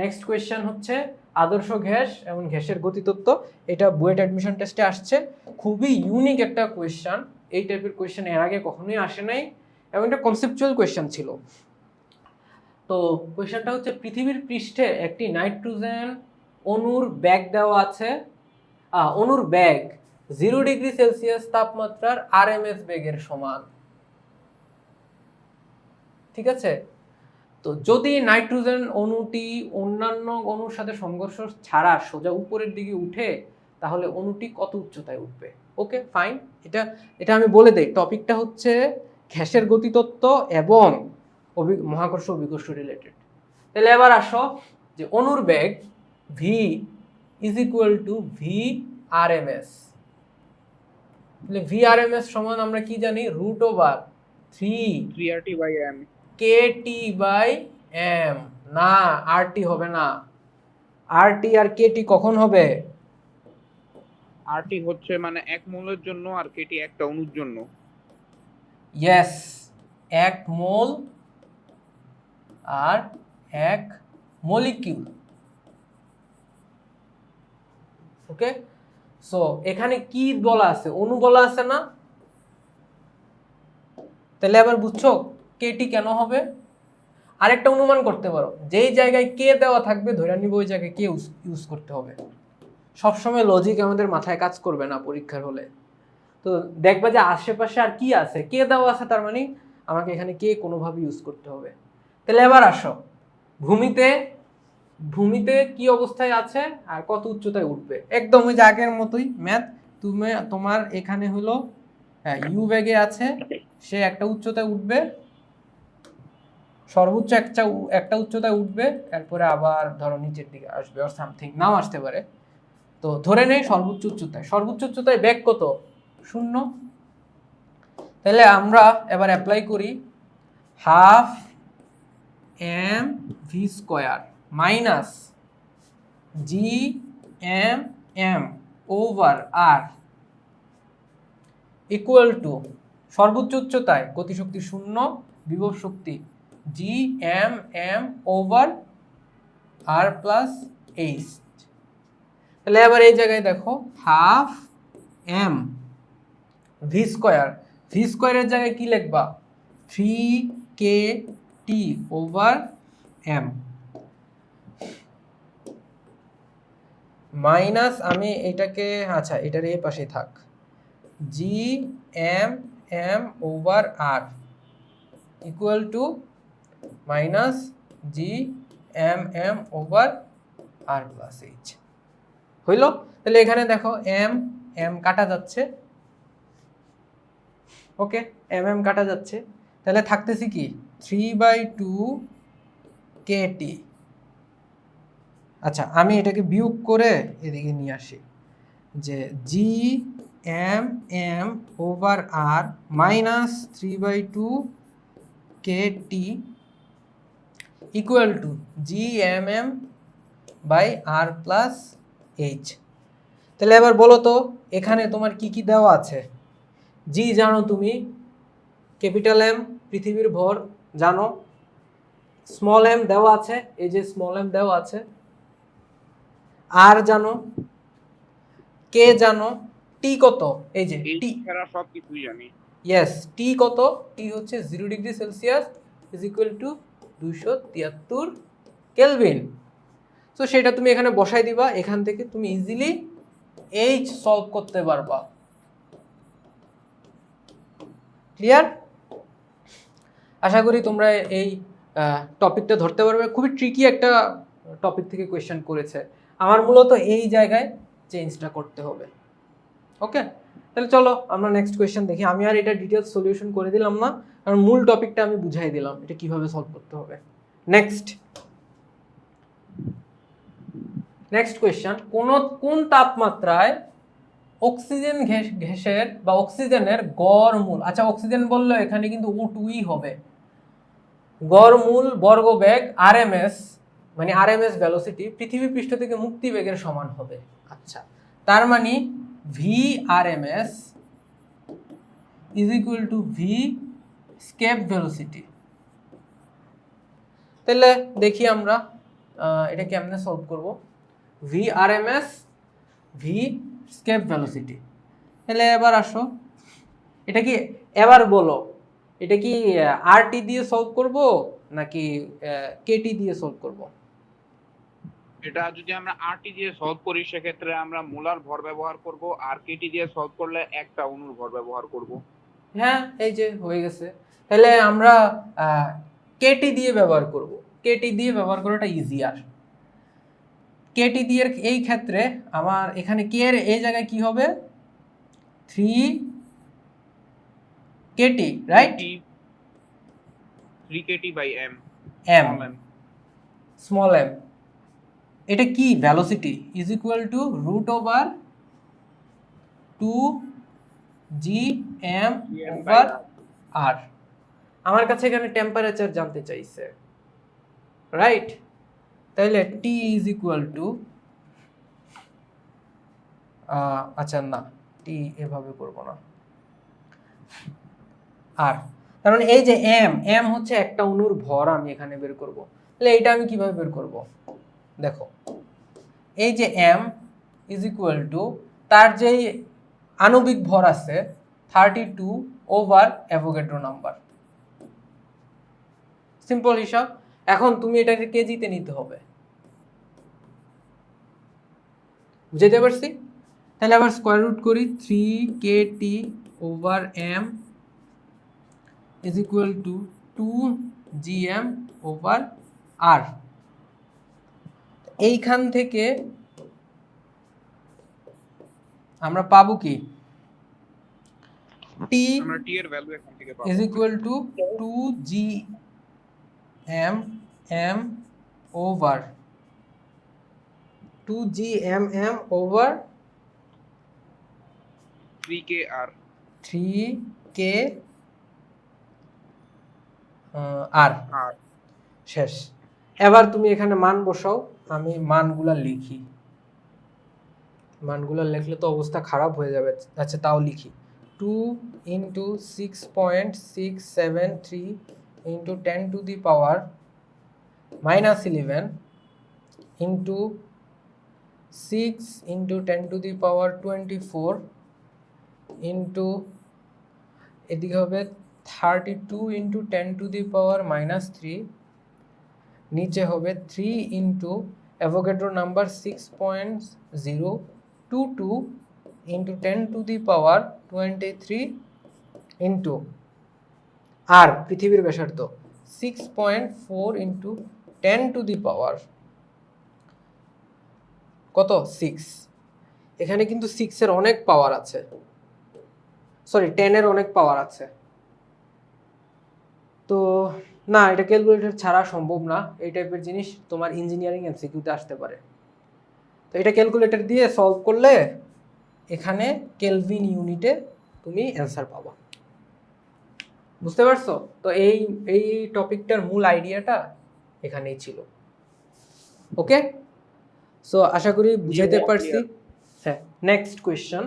Next question হচ্ছে আদর্শ gas এবং গ্যাসের গতিতত্ত্ব। এটা বুয়েট অ্যাডমিশন টেস্টে আসছে। খুবই ইউনিক একটা কোয়েশ্চেন এই টাইপের কোয়েশ্চেন এর আগে কখনোই আসে নাই এবং এটা কনসেপচুয়াল কোয়েশ্চেন ছিল। তো কোয়েশ্চেনটা হচ্ছে, পৃথিবীর পৃষ্ঠে একটি নাইট্রোজেন অণুর ব্যাগ দেওয়া আছে। অণুর ব্যাগ জিরো ডিগ্রি সেলসিয়াস তাপমাত্রার আর এম এস বেগের সমান। ঠিক আছে? তো যদি নাইট্রোজেন অণুটি অন্যান্য অণুর সাথে সংঘর্ষ ছাড়া সোজা উপরের দিকে উঠে, তাহলে অণুটি কত উচ্চতায় উঠবে? ওকে ফাইন এটা এটা আমি বলে দেই। টপিকটা হচ্ছে ঘ্যাসের গতিতত্ত্ব এবং অভি- মহাকর্ষ অভিকর্ষ রিলেটেড তাহলে এবার আসো যে অণুর বেগ V is equal to V R M S তাহলে ভি আর এম এস সমান আমরা কি জানি? Root over three three R T by M K T by M না আর টি হবে না। আর টি আর কে টি কখন হবে? আর টি হচ্ছে মানে এক মূলের জন্য আর কেটি একটা অণুর জন্য। ইয়েস এক মোল আর এক মলিকিউল ওকে সো এখানে কি বলা আছে? অণু বলা আছে না? তাহলে আবার বুঝছ? কেটি কেন হবে? আরেকটা অনুমান করতে পারো। যেই জায়গায় কে দেওয়া থাকবে, ধরে নিব ওই জায়গায় কে ইউজ করতে হবে। সবসময় লজিক আমাদের মাথায় কাজ করবে না পরীক্ষার হলে। তো দেখবা যে আশেপাশে আর কি আছে? কে দেওয়া আছে তার মানে আমাকে এখানে কে কোনোভাবে ইউজ করতে হবে। তাহলে এবার আসো। ভূমিতে ভূমিতে কি অবস্থায় আছে আর কত উচ্চতায় উঠবে? একদম ওই যে আগের মতোই। ম্যাথ, তুমি, তোমার এখানে হলো হ্যাঁ ইউ ব্যাগে আছে, সে একটা উচ্চতায় উঠবে। সর্বোচ্চ একটা একটা উচ্চতায় উঠবে তারপরে আবার ধরো নিচের দিকে আসবে আর সামথিং নাও আসতে পারে। তো ধরে নেই সর্বোচ্চ উচ্চতায়। সর্বোচ্চ উচ্চতায় ব্যাগ কত? শূন্য। তাহলে আমরা এবার অ্যাপ্লাই করি half M V square minus G M M over R equal to সর্বোচ্চ উচ্চতায় গতিশক্তি শূন্য, বিভব শক্তি G M M over R plus H তাহলে এবার এই জায়গায় দেখো half M V square V স্কোয়ারের জায়গায় কি লিখবা? Three K T over M minus আমি এটাকে আচ্ছা এটার এই পাশে থাক। G M M over R equal to minus G M M over R plus H হইল? তাহলে এখানে দেখো এম এম কাটা যাচ্ছে। ওকে এম এম কাটা যাচ্ছে। তাহলে থাকতেছি কি? Three by two K T আচ্ছা আমি এটাকে বিয়োগ করে এদিকে নিয়ে আসি। যে G M M over R minus three by two K T equal to G M M by R plus H তাহলে এবার বলো তো এখানে তোমার কি কি দেওয়া আছে? জি জানো তুমি ক্যাপিটাল এম পৃথিবীর ভর জানো। স্মল এম দেওয়া আছে এই যে স্মল এম দেওয়া আছে। আর জানো কে জানো টি কত? এই যে টি ছাড়া সব কিছুই জানি। ইয়েস টি কত? টি হচ্ছে zero degree Celsius is equal to দুইশো তিয়াত্তর কেলভিন। তো সেটা তুমি এখানে বসাই দিবা, এখান থেকে তুমি ইজিলি এইচ সলভ করতে পারবা। ক্লিয়ার আশা করি তোমরা এই টপিকটা ধরতে পারবে। খুবই ট্রিকি একটা টপিক থেকে কোয়েশ্চেন করেছে। আমার মূলত এই জায়গায় চেঞ্জটা করতে হবে। ওকে তাহলে চলো আমরা নেক্সট কোয়েশ্চেন দেখি। আমি আর এটা ডিটেলস সলিউশন করে দিলাম না কারণ মূল টপিকটা আমি বুঝাই দিলাম এটা কীভাবে সলভ করতে হবে। নেক্সট নেক্সট কোয়েশ্চেন কোন কোন তাপমাত্রায় অক্সিজেন গ্যাসের বা অক্সিজেনের গড় মূল? আচ্ছা অক্সিজেন বললে এখানে কিন্তু ও টুই হবে। গড় মূল বর্গবেগ আরএমএস মানে আরএমএস ভ্যালোসিটি পৃথিবী পৃষ্ঠ থেকে মুক্তি বেগের সমান হবে। আচ্ছা। তার মানে V RMS is equal to V escape velocity তাহলে দেখি আমরা এটা কেমনে সলভ করব? V R M S V escape velocity তাহলে এবার আসো। এটা কি এবার বলো? এটা কি আর টি দিয়ে সলভ করব নাকি কেটি দিয়ে সলভ করব? এটা যদি আমরা আরটি দিয়ে সলভ করি সেক্ষেত্রে আমরা মোলার ভর ব্যবহার করব আর কেটি দিয়ে সলভ করলে একটা অণুর ভর ব্যবহার করব। হ্যাঁ এই যে হয়ে গেছে। তাহলে আমরা কেটি দিয়ে ব্যবহার করব। কেটি দিয়ে ব্যবহার করাটা ইজিয়ার কেটি দিয়ে এই ক্ষেত্রে আমার এখানে কে এর এই জায়গায় কি হবে? Three KT right three KT by M M small M এটা কি? Velocity is equal to root over two G M over R আমার কাছে এখানে টেম্পারেচার জানতে চাইছে। রাইট তাহলে টি ইজ ইকুয়াল টু আচ্ছা না টি এভাবে করব না। আর কারণ এই যে এম এম হচ্ছে একটা অনুর ভর আমি এখানে বের করব। তাহলে এটা আমি কীভাবে বের করব? দেখো, এই যে এম ইজ ইকুয়াল টু তার যেই আণবিক ভর আছে thirty two over Avogadro number simple হিসাব, এখন তুমি এটাকে কেজিতে নিতে হবে? বুঝতে পারছি? তাহলে আবার স্কোয়ার রুট করি three K T over M is equal to two G M over R এইখান থেকে আমরা পাবো কি? টি টি is equal to 2 g m m over 2 g m m over 3 K R 3 k আর আর শেষ। এবার তুমি এখানে মান বসাও। আমি মানগুলা লিখি। মানগুলা লিখলে তো অবস্থা খারাপ হয়ে যাবে। আচ্ছা তাও লিখি। Two into six point six seven three into ten to the power minus eleven into six into ten to the power twenty four into এদিকে হবে thirty two into ten to the power minus three নিচে হবে three into Avogadro number six point zero two two into ten to the power twenty three into আর পৃথিবীর ব্যাসার্ধ six point four into ten to the power কত? Six এখানে কিন্তু সিক্সের অনেক পাওয়ার আছে। সরি টেনের অনেক পাওয়ার আছে। তো না এটা ক্যালকুলেটর ছাড়া সম্ভব না। এই টাইপের জিনিস তোমার ইঞ্জিনিয়ারিং এমসিকিউতে আসতে পারে। তো এটা ক্যালকুলেটর দিয়ে সলভ করলে এখানে কেলভিন ইউনিটে তুমি অ্যান্সার পাবা। বুঝতে পারছ? তো এই এই টপিকটার মূল আইডিয়াটা এখানেই ছিল। ওকে সো আশা করি বুঝাইতে পারছি। হ্যাঁ নেক্সট কোয়েশ্চন